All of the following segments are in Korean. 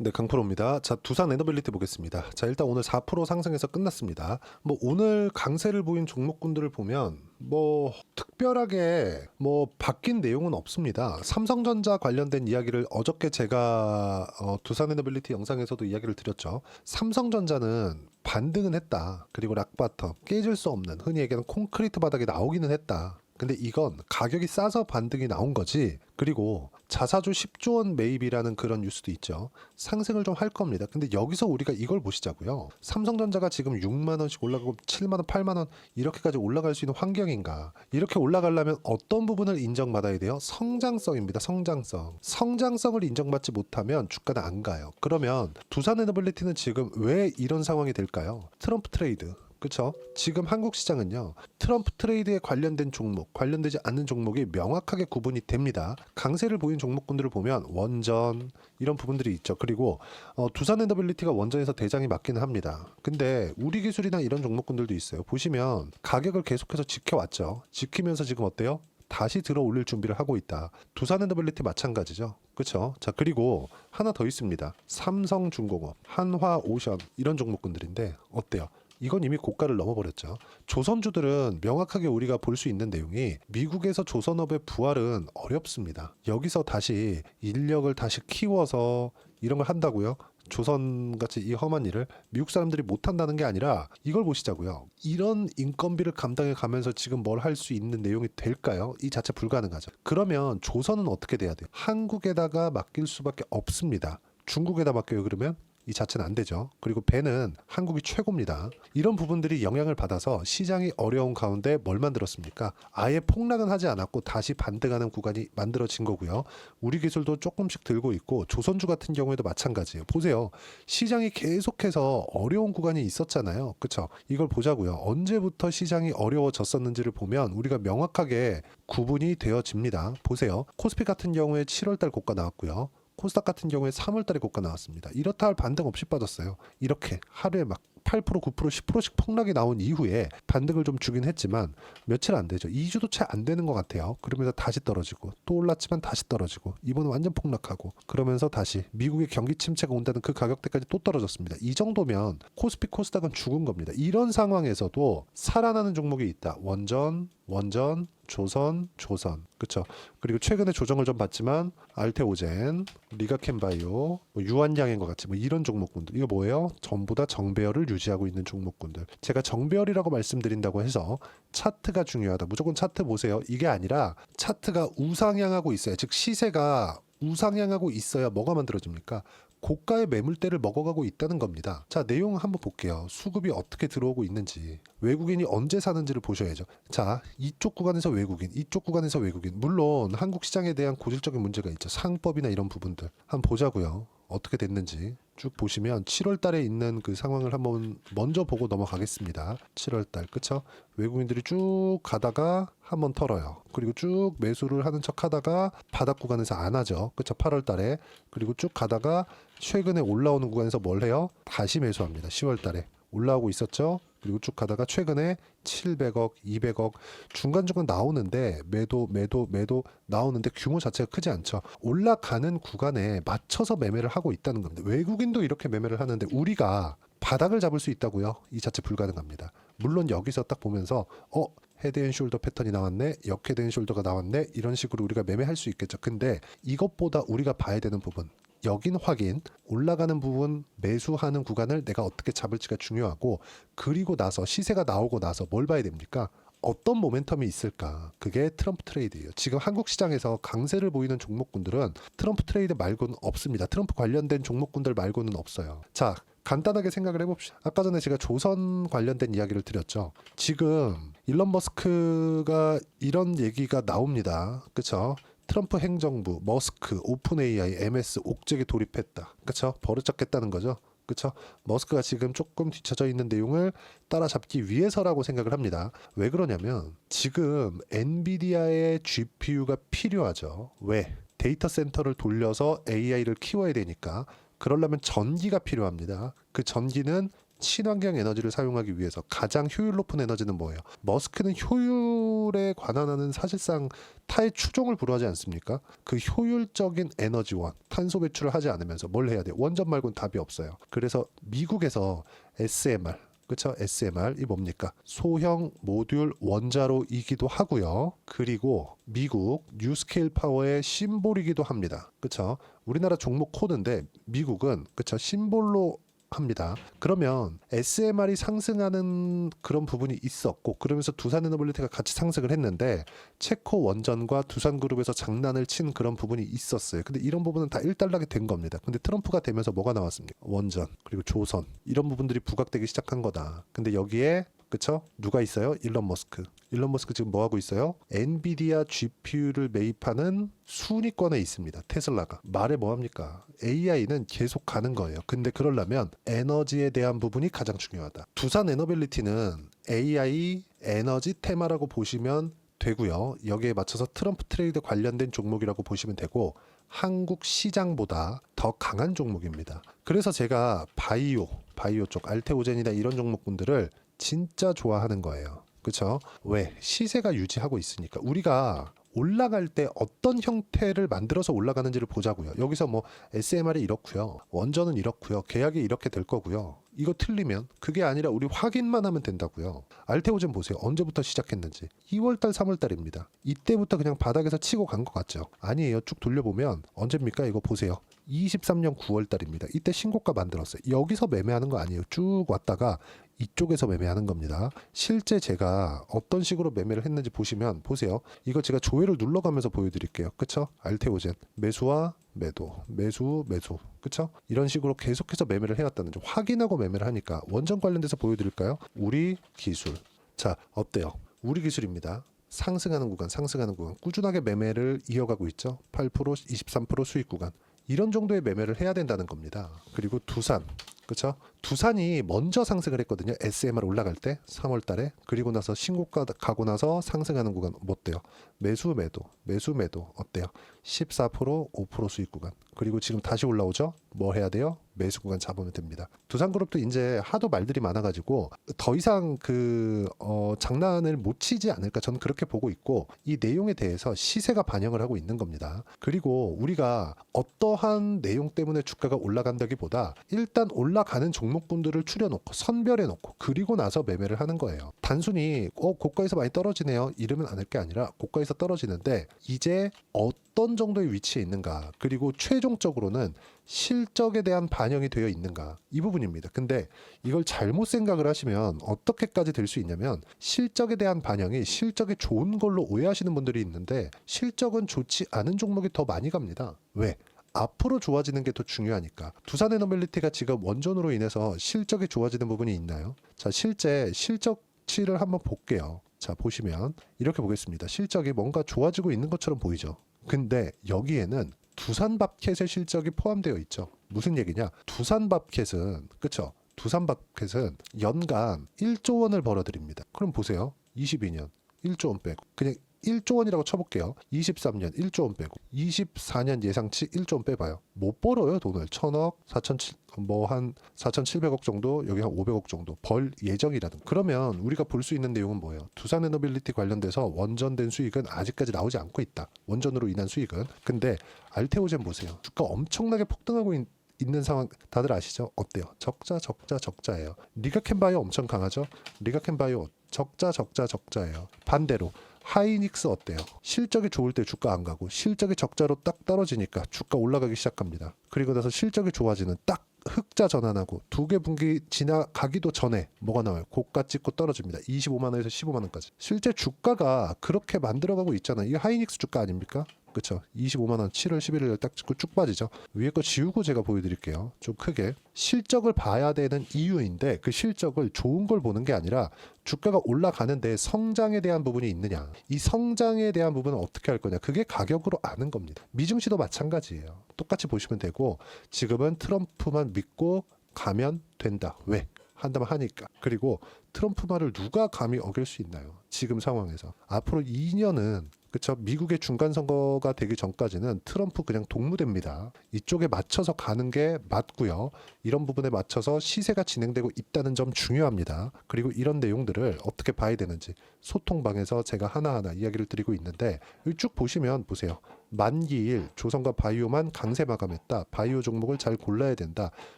네, 강프로입니다. 자, 두산 에너빌리티 보겠습니다. 자, 일단 오늘 4% 상승해서 끝났습니다. 뭐 오늘 강세를 보인 종목군들을 보면 뭐 특별하게 뭐 바뀐 내용은 없습니다. 삼성전자 관련된 이야기를 어저께 제가 어, 두산 에너빌리티 영상에서도 이야기를 드렸죠. 삼성전자는 반등은 했다. 그리고 락바텀 깨질 수 없는 흔히 얘기하는 콘크리트 바닥에 나오기는 했다. 근데 이건 가격이 싸서 반등이 나온 거지. 그리고 자사주 10조 원 매입이라는 그런 뉴스도 있죠. 상승을 좀 할 겁니다. 근데 여기서 우리가 이걸 보시자고요. 삼성전자가 지금 6만 원씩 올라가고 7만 원, 8만 원 이렇게까지 올라갈 수 있는 환경인가? 이렇게 올라가려면 어떤 부분을 인정받아야 돼요? 성장성입니다. 성장성. 성장성을 인정받지 못하면 주가는 안 가요. 그러면 두산 에너빌리티는 지금 왜 이런 상황이 될까요? 트럼프 트레이드. 그렇죠. 지금 한국 시장은요. 트럼프 트레이드에 관련된 종목, 관련되지 않는 종목이 명확하게 구분이 됩니다. 강세를 보인 종목군들을 보면 원전 이런 부분들이 있죠. 그리고 어, 두산에너빌리티가 원전에서 대장이 맞기는 합니다. 근데 우리 기술이나 이런 종목군들도 있어요. 보시면 가격을 계속해서 지켜왔죠. 지키면서 지금 어때요? 다시 들어 올릴 준비를 하고 있다. 두산에너빌리티 마찬가지죠. 그렇죠. 자 그리고 하나 더 있습니다. 삼성중공업, 한화오션 이런 종목군들인데 어때요? 이건 이미 고가를 넘어버렸죠. 조선주들은 명확하게 우리가 볼 수 있는 내용이 미국에서 조선업의 부활은 어렵습니다. 여기서 다시 인력을 다시 키워서 이런 걸 한다고요? 조선 같이 이 험한 일을 미국 사람들이 못 한다는 게 아니라 이걸 보시자고요. 이런 인건비를 감당해 가면서 지금 뭘 할 수 있는 내용이 될까요? 이 자체 불가능하죠. 그러면 조선은 어떻게 돼야 돼요? 한국에다가 맡길 수밖에 없습니다. 중국에다 맡겨요 그러면 이 자체는 안 되죠. 그리고 배는 한국이 최고입니다. 이런 부분들이 영향을 받아서 시장이 어려운 가운데 뭘 만들었습니까? 아예 폭락은 하지 않았고 다시 반등하는 구간이 만들어진 거고요. 우리 기술도 조금씩 들고 있고 조선주 같은 경우에도 마찬가지예요. 보세요. 시장이 계속해서 어려운 구간이 있었잖아요. 그렇죠? 이걸 보자고요. 언제부터 시장이 어려워졌었는지를 보면 우리가 명확하게 구분이 되어집니다. 보세요. 코스피 같은 경우에 7월달 고가 나왔고요. 코스닥 같은 경우에 3월달에 고가 나왔습니다. 이렇다 할 반등 없이 빠졌어요. 이렇게 하루에 막 8% 9% 10%씩 폭락이 나온 이후에 반등을 좀 주긴 했지만 며칠 안 되죠. 2주도 채 안 되는 것 같아요. 그러면서 다시 떨어지고 또 올랐지만 다시 떨어지고 이번은 완전 폭락하고 그러면서 다시 미국의 경기 침체가 온다는 그 가격대까지 또 떨어졌습니다. 이 정도면 코스피 코스닥은 죽은 겁니다. 이런 상황에서도 살아나는 종목이 있다. 원전, 원전, 조선, 조선. 그렇죠. 그리고 최근에 조정을 좀 받지만 알테오젠, 리가켄바이오, 뭐 유한양인 것 같이 뭐 이런 종목군들. 이거 뭐예요? 전부 다 정배열을 유지 하고 있는 종목군들. 제가 정배열이라고 말씀드린다고 해서 차트가 중요하다. 무조건 차트 보세요. 이게 아니라 차트가 우상향하고 있어요. 즉 시세가 우상향하고 있어야 뭐가 만들어집니까? 고가의 매물대를 먹어가고 있다는 겁니다. 자, 내용 한번 볼게요. 수급이 어떻게 들어오고 있는지, 외국인이 언제 사는지를 보셔야죠. 자, 이쪽 구간에서 외국인, 이쪽 구간에서 외국인. 물론 한국 시장에 대한 고질적인 문제가 있죠. 상법이나 이런 부분들. 한번 보자고요. 어떻게 됐는지 쭉 보시면 7월 달에 있는 그 상황을 한번 먼저 보고 넘어가겠습니다. 7월 달. 그쵸? 외국인들이 쭉 가다가 한번 털어요. 그리고 쭉 매수를 하는 척 하다가 바닥 구간에서 안 하죠. 그쵸? 8월 달에. 그리고 쭉 가다가 최근에 올라오는 구간에서 뭘 해요? 다시 매수합니다. 10월 달에. 올라오고 있었죠. 그리고 쭉 가다가 최근에 700억, 200억 중간중간 나오는데 매도, 매도, 매도 나오는데 규모 자체가 크지 않죠. 올라가는 구간에 맞춰서 매매를 하고 있다는 겁니다. 외국인도 이렇게 매매를 하는데 우리가 바닥을 잡을 수 있다고요? 이 자체 불가능합니다. 물론 여기서 딱 보면서 어 헤드 앤 숄더 패턴이 나왔네, 역헤드 앤 숄더가 나왔네 이런 식으로 우리가 매매할 수 있겠죠. 근데 이것보다 우리가 봐야 되는 부분 여긴 확인, 올라가는 부분 매수하는 구간을 내가 어떻게 잡을지가 중요하고 그리고 나서 시세가 나오고 나서 뭘 봐야 됩니까? 어떤 모멘텀이 있을까? 그게 트럼프 트레이드예요. 지금 한국 시장에서 강세를 보이는 종목군들은 트럼프 트레이드 말고는 없습니다. 트럼프 관련된 종목군들 말고는 없어요. 자, 간단하게 생각을 해봅시다. 아까 전에 제가 조선 관련된 이야기를 드렸죠. 지금 일론 머스크가 이런 얘기가 나옵니다. 그렇죠? 트럼프 행정부, 머스크, 오픈 AI, MS 옥죄게 돌입했다. 그렇죠? 버릇 잡겠다는 거죠. 그렇죠? 머스크가 지금 조금 뒤쳐져 있는 내용을 따라잡기 위해서라고 생각을 합니다. 왜 그러냐면 지금 엔비디아의 GPU가 필요하죠. 왜? 데이터 센터를 돌려서 AI를 키워야 되니까 그러려면 전기가 필요합니다. 그 전기는 친환경 에너지를 사용하기 위해서 가장 효율 높은 에너지는 뭐예요? 머스크는 효율에 관한하는 사실상 타의 추종을 불허하지 않습니까? 그 효율적인 에너지원, 탄소 배출을 하지 않으면서 뭘 해야 돼요? 원전 말고는 답이 없어요. 그래서 미국에서 SMR, 그쵸? SMR 이 뭡니까? 소형 모듈 원자로이기도 하고요. 그리고 미국 뉴스케일 파워의 심볼이기도 합니다. 그쵸? 우리나라 종목 코드인데 미국은 그쵸? 심볼로 합니다. 그러면 SMR이 상승하는 그런 부분이 있었고 그러면서 두산 에너빌리티가 같이 상승을 했는데 체코 원전과 두산 그룹에서 장난을 친 그런 부분이 있었어요. 근데 이런 부분은 다 일단락이 된 겁니다. 근데 트럼프가 되면서 뭐가 나왔습니까? 원전 그리고 조선 이런 부분들이 부각되기 시작한 거다. 근데 여기에 그쵸? 누가 있어요? 일론 머스크. 일론 머스크 지금 뭐 하고 있어요? 엔비디아 GPU를 매입하는 순위권에 있습니다. 테슬라가. 말해 뭐 합니까? AI는 계속 가는 거예요. 근데 그러려면 에너지에 대한 부분이 가장 중요하다. 두산 에너빌리티는 AI 에너지 테마라고 보시면 되고요. 여기에 맞춰서 트럼프 트레이드 관련된 종목이라고 보시면 되고 한국 시장보다 더 강한 종목입니다. 그래서 제가 바이오, 바이오 쪽 알테오젠이나 이런 종목군들을 진짜 좋아하는 거예요. 그렇죠? 왜? 시세가 유지하고 있으니까 우리가 올라갈 때 어떤 형태를 만들어서 올라가는지를 보자고요. 여기서 뭐 SMR이 이렇고요. 원전은 이렇고요. 계약이 이렇게 될 거고요. 이거 틀리면 그게 아니라 우리 확인만 하면 된다고요. 알테오젠 보세요. 언제부터 시작했는지. 2월달, 3월달입니다. 이때부터 그냥 바닥에서 치고 간 것 같죠? 아니에요. 쭉 돌려보면 언제입니까? 이거 보세요. 23년 9월 달입니다. 이때 신고가 만들었어요. 여기서 매매하는 거 아니에요. 쭉 왔다가 이쪽에서 매매하는 겁니다. 실제 제가 어떤 식으로 매매를 했는지 보시면 보세요. 이거 제가 조회를 눌러가면서 보여드릴게요. 그쵸? 알테오젠 매수와 매도, 매수, 매수. 그쵸? 이런 식으로 계속해서 매매를 해왔다는 점 확인하고 매매를 하니까 원전 관련돼서 보여드릴까요? 우리 기술. 자, 어때요? 우리 기술입니다. 상승하는 구간, 상승하는 구간, 꾸준하게 매매를 이어가고 있죠. 8%, 23% 수익 구간. 이런 정도의 매매를 해야 된다는 겁니다. 그리고 두산, 그렇죠? 두산이 먼저 상승을 했거든요. SMR 올라갈 때 3월 달에 그리고 나서 신고가 가고 나서 상승하는 구간 뭐 어때요? 매수 매도, 매수 매도 어때요? 14% 5% 수익 구간. 그리고 지금 다시 올라오죠? 뭐 해야 돼요? 매수 구간 잡으면 됩니다. 두산그룹도 이제 하도 말들이 많아가지고 더 이상 그 어, 장난을 못 치지 않을까 저는 그렇게 보고 있고 이 내용에 대해서 시세가 반영을 하고 있는 겁니다. 그리고 우리가 어떠한 내용 때문에 주가가 올라간다기보다 일단 올라가는 종 목군들을 추려놓고 선별해 놓고 그리고 나서 매매를 하는 거예요. 단순히 어 고가에서 많이 떨어지네요 이러면 안 할 게 아니라 고가에서 떨어지는데 이제 어떤 정도의 위치에 있는가 그리고 최종적으로는 실적에 대한 반영이 되어 있는가 이 부분입니다. 근데 이걸 잘못 생각을 하시면 어떻게까지 될 수 있냐면 실적에 대한 반영이 실적이 좋은 걸로 오해하시는 분들이 있는데 실적은 좋지 않은 종목이 더 많이 갑니다. 왜? 앞으로 좋아지는 게 더 중요하니까. 두산 에너빌리티가 지금 원전으로 인해서 실적이 좋아지는 부분이 있나요? 자, 실제 실적치를 한번 볼게요. 자, 보시면 이렇게 보겠습니다. 실적이 뭔가 좋아지고 있는 것처럼 보이죠. 근데 여기에는 두산밥켓의 실적이 포함되어 있죠. 무슨 얘기냐? 두산밥켓은 그쵸? 두산밥켓은 연간 1조 원을 벌어들입니다. 그럼 보세요. 22년 1조 원 빼고 그냥 1조 원이라고 쳐볼게요. 23년 1조 원 빼고 24년 예상치 1조 원 빼봐요. 못 벌어요 돈을 천억, 4천 뭐한 4,700억 정도, 여기 한 500억 정도 벌 예정이라든. 그러면 우리가 볼 수 있는 내용은 뭐예요? 두산 에너빌리티 관련돼서 원전된 수익은 아직까지 나오지 않고 있다. 원전으로 인한 수익은. 근데 알테오젠 보세요. 주가 엄청나게 폭등하고 있, 있는 상황 다들 아시죠? 어때요? 적자 적자 적자예요. 리가캔바이오 엄청 강하죠? 리가캔바이오 적자 적자 적자예요. 반대로 하이닉스 어때요? 실적이 좋을 때 주가 안 가고 실적이 적자로 딱 떨어지니까 주가 올라가기 시작합니다. 그리고 나서 실적이 좋아지는 딱 흑자 전환하고 두 개 분기 지나가기도 전에 뭐가 나와요? 고가 찍고 떨어집니다. 25만 원에서 15만 원까지. 실제 주가가 그렇게 만들어가고 있잖아요. 이게 하이닉스 주가 아닙니까? 그쵸. 25만 원 7월 11일 딱 찍고 쭉 빠지죠. 위에 거 지우고 제가 보여드릴게요. 좀 크게. 실적을 봐야 되는 이유인데 그 실적을 좋은 걸 보는 게 아니라 주가가 올라가는데 성장에 대한 부분이 있느냐. 이 성장에 대한 부분은 어떻게 할 거냐. 그게 가격으로 아는 겁니다. 미증시도 마찬가지예요. 똑같이 보시면 되고 지금은 트럼프만 믿고 가면 된다. 왜 한다면 하니까. 그리고 트럼프 말을 누가 감히 어길 수 있나요? 지금 상황에서. 앞으로 2년은 그쵸 미국의 중간 선거가 되기 전까지는 트럼프 그냥 동무대입니다. 이쪽에 맞춰서 가는 게 맞고요. 이런 부분에 맞춰서 시세가 진행되고 있다는 점 중요합니다. 그리고 이런 내용들을 어떻게 봐야 되는지 소통방에서 제가 하나하나 이야기를 드리고 있는데 쭉 보시면 보세요. 만기일 조선과 바이오만 강세 마감했다. 바이오 종목을 잘 골라야 된다.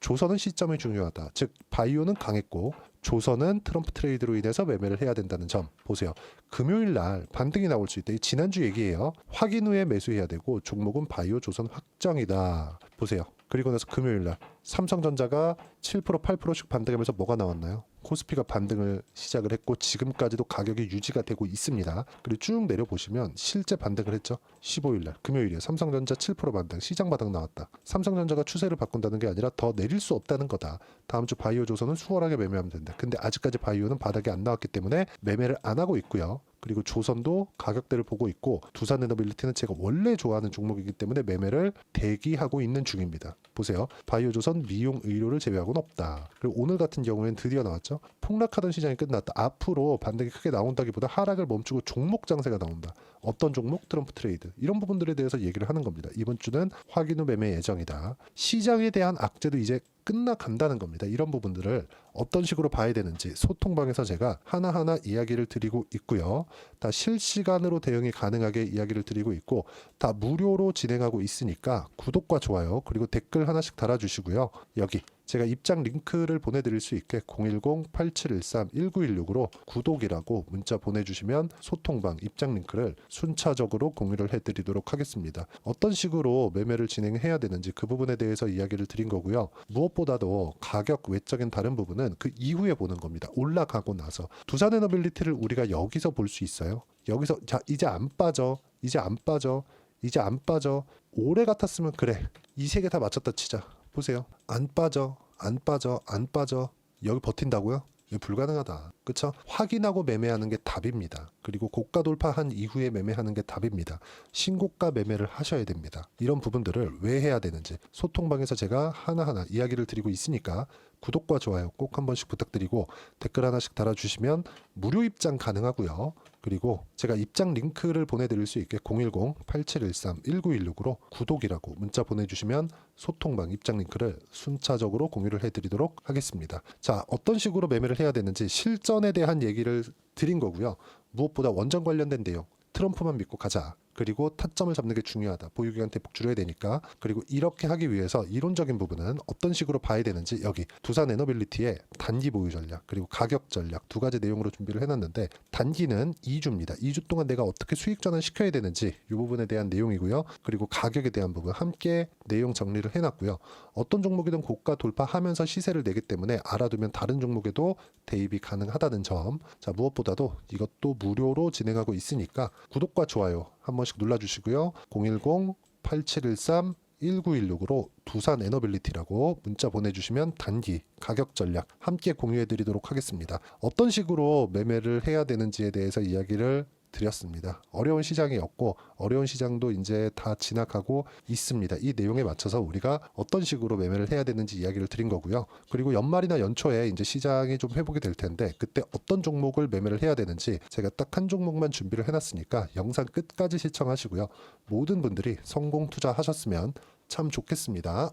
조선은 시점이 중요하다. 즉 바이오는 강했고 조선은 트럼프 트레이드로 인해서 매매를 해야 된다는 점 보세요. 금요일 날 반등이 나올 수 있다. 이 지난주 얘기예요. 확인 후에 매수해야 되고 종목은 바이오 조선 확정이다. 보세요. 그리고 나서 금요일 날 삼성전자가 7% 8%씩 반등하면서 뭐가 나왔나요? 코스피가 반등을 시작을 했고 지금까지도 가격이 유지가 되고 있습니다. 그리고 쭉 내려 보시면 실제 반등을 했죠. 15일 날 금요일에 삼성전자 7% 반등 시장 바닥 나왔다. 삼성전자가 추세를 바꾼다는 게 아니라 더 내릴 수 없다는 거다. 다음 주 바이오 조선은 수월하게 매매하면 된다. 근데 아직까지 바이오는 바닥이 안 나왔기 때문에 매매를 안 하고 있고요. 그리고 조선도 가격대를 보고 있고 두산 에너빌리티는 제가 원래 좋아하는 종목이기 때문에 매매를 대기하고 있는 중입니다. 보세요. 바이오 조선 미용 의료를 제외하고는 없다. 그리고 오늘 같은 경우에는 드디어 나왔죠. 폭락하던 시장이 끝났다. 앞으로 반등이 크게 나온다기보다 하락을 멈추고 종목 장세가 나온다. 어떤 종목 트럼프 트레이드 이런 부분들에 대해서 얘기를 하는 겁니다. 이번 주는 확인 후 매매 예정이다. 시장에 대한 악재도 이제 끝나간다는 겁니다. 이런 부분들을 어떤 식으로 봐야 되는지 소통방에서 제가 하나하나 이야기를 드리고 있고요. 다 실시간으로 대응이 가능하게 이야기를 드리고 있고 다 무료로 진행하고 있으니까 구독과 좋아요 그리고 댓글 하나씩 달아주시고요. 여기 제가 입장 링크를 보내드릴 수 있게 010-8713-1916으로 구독이라고 문자 보내주시면 소통방 입장 링크를 순차적으로 공유를 해드리도록 하겠습니다. 어떤 식으로 매매를 진행해야 되는지 그 부분에 대해서 이야기를 드린 거고요. 무엇보다도 가격 외적인 다른 부분은 그 이후에 보는 겁니다. 올라가고 나서 두산 에너빌리티를 우리가 여기서 볼 수 있어요. 여기서 자 이제 안 빠져, 이제 안 빠져, 이제 안 빠져. 올해 같았으면 그래 이 세 개 다 맞췄다 치자. 보세요. 안 빠져, 안 빠져, 안 빠져. 여기 버틴다고요? 이거 불가능하다. 그쵸? 확인하고 매매하는 게 답입니다. 그리고 고가 돌파한 이후에 매매하는 게 답입니다. 신고가 매매를 하셔야 됩니다. 이런 부분들을 왜 해야 되는지 소통방에서 제가 하나하나 이야기를 드리고 있으니까 구독과 좋아요 꼭 한 번씩 부탁드리고 댓글 하나씩 달아주시면 무료 입장 가능하고요. 그리고 제가 입장 링크를 보내드릴 수 있게 010-8713-1916으로 구독이라고 문자 보내주시면 소통방 입장 링크를 순차적으로 공유를 해드리도록 하겠습니다. 자, 어떤 식으로 매매를 해야 되는지 실전에 대한 얘기를 드린 거고요. 무엇보다 원전 관련된 내용, 트럼프만 믿고 가자. 그리고 타점을 잡는 게 중요하다. 보유기간 대폭 줄여야 되니까. 그리고 이렇게 하기 위해서 이론적인 부분은 어떤 식으로 봐야 되는지 여기 두산 에너빌리티의 단기 보유 전략 그리고 가격 전략 두 가지 내용으로 준비를 해놨는데 단기는 2주입니다. 2주 동안 내가 어떻게 수익 전환 시켜야 되는지 이 부분에 대한 내용이고요. 그리고 가격에 대한 부분 함께 내용 정리를 해놨고요. 어떤 종목이든 고가 돌파하면서 시세를 내기 때문에 알아두면 다른 종목에도 대입이 가능하다는 점. 자 무엇보다도 이것도 무료로 진행하고 있으니까 구독과 좋아요 한 번씩 눌러주시고요. 010-8713 1916으로 두산 에너빌리티라고 문자 보내주시면 단기 가격 전략 함께 공유해드리도록 하겠습니다. 어떤 식으로 매매를 해야 되는지에 대해서 이야기를 드렸습니다. 어려운 시장이었고 어려운 시장도 이제 다 지나가고 있습니다. 이 내용에 맞춰서 우리가 어떤 식으로 매매를 해야 되는지 이야기를 드린 거고요. 그리고 연말이나 연초에 이제 시장이 좀 회복이 될 텐데 그때 어떤 종목을 매매를 해야 되는지 제가 딱 한 종목만 준비를 해놨으니까 영상 끝까지 시청하시고요. 모든 분들이 성공 투자하셨으면 참 좋겠습니다.